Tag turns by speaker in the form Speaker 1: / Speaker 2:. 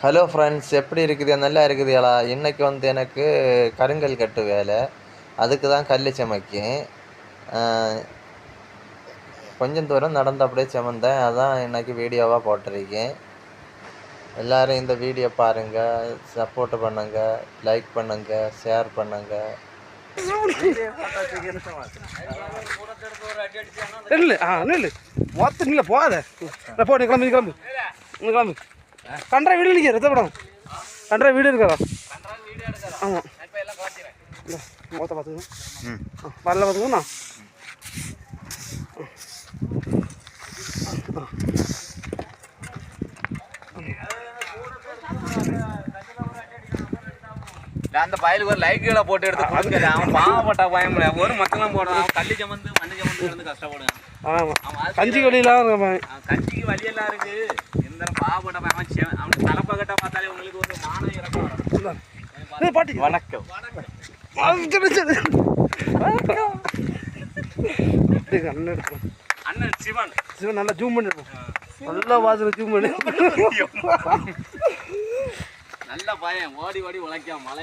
Speaker 1: Hello friends எப்படி இருக்குது நல்லா இருக்குதுங்களா இன்றைக்கி வந்து எனக்கு கருங்கல் கட்டு வேலை. அதுக்கு தான் கல் சமைக்கும் கொஞ்சம் தூரம் நடந்து அப்படியே சுமந்தேன். அதான் இன்றைக்கி வீடியோவாக போட்டிருக்கேன். எல்லாரும் இந்த வீடியோ பாருங்கள் சப்போர்ட் பண்ணுங்கள் லைக் பண்ணுங்கள் ஷேர் பண்ணுங்கள்
Speaker 2: இல்லை ஆ நில்லு. மொத்த போகாத. போ நீ கிளம்பு கிளம்பு. நீ கிளம்பு. கண்டா வீடு இல்லைங்க ரத்தப்படம் கண்டா வீடு இருக்காதா ஆமாம் மொத்த பார்த்துக்கணும் ஆ வரல பார்த்துக்கணும்
Speaker 3: அந்த பயலுக்கு ஒரு லைக்குகளை போட்டு எடுத்து கொடுக்குறது அவன் பாவப்பட்டா பயம் ஒரு மக்களும் போடுறான். அவன் கல்லு சமந்து மண்ணு சமந்து கஷ்டப்படுவான்
Speaker 2: ஆமாம்
Speaker 3: அவன் வாழ்க்கை-
Speaker 2: கஞ்சி வழியெல்லாம்
Speaker 3: கஞ்சிக்கு வழியெல்லாம் இருக்கு. பாவப்பட்ட பயம் அவன் அவனுக்கு தலைப்பகட்ட பார்த்தாலே உங்களுக்கு ஒரு மானம் இறக்கம்.
Speaker 2: பாட்டி.
Speaker 3: வணக்கம்.
Speaker 2: அண்ணன்
Speaker 3: அண்ணன் சிவன்.
Speaker 2: சிவன் நல்லா ஜூம் பண்ணி இருக்கும் நல்லா வாசனை ஜூம் பண்ணி
Speaker 3: நல்ல பையன். ஓடி ஓடி உழைக்காம மலை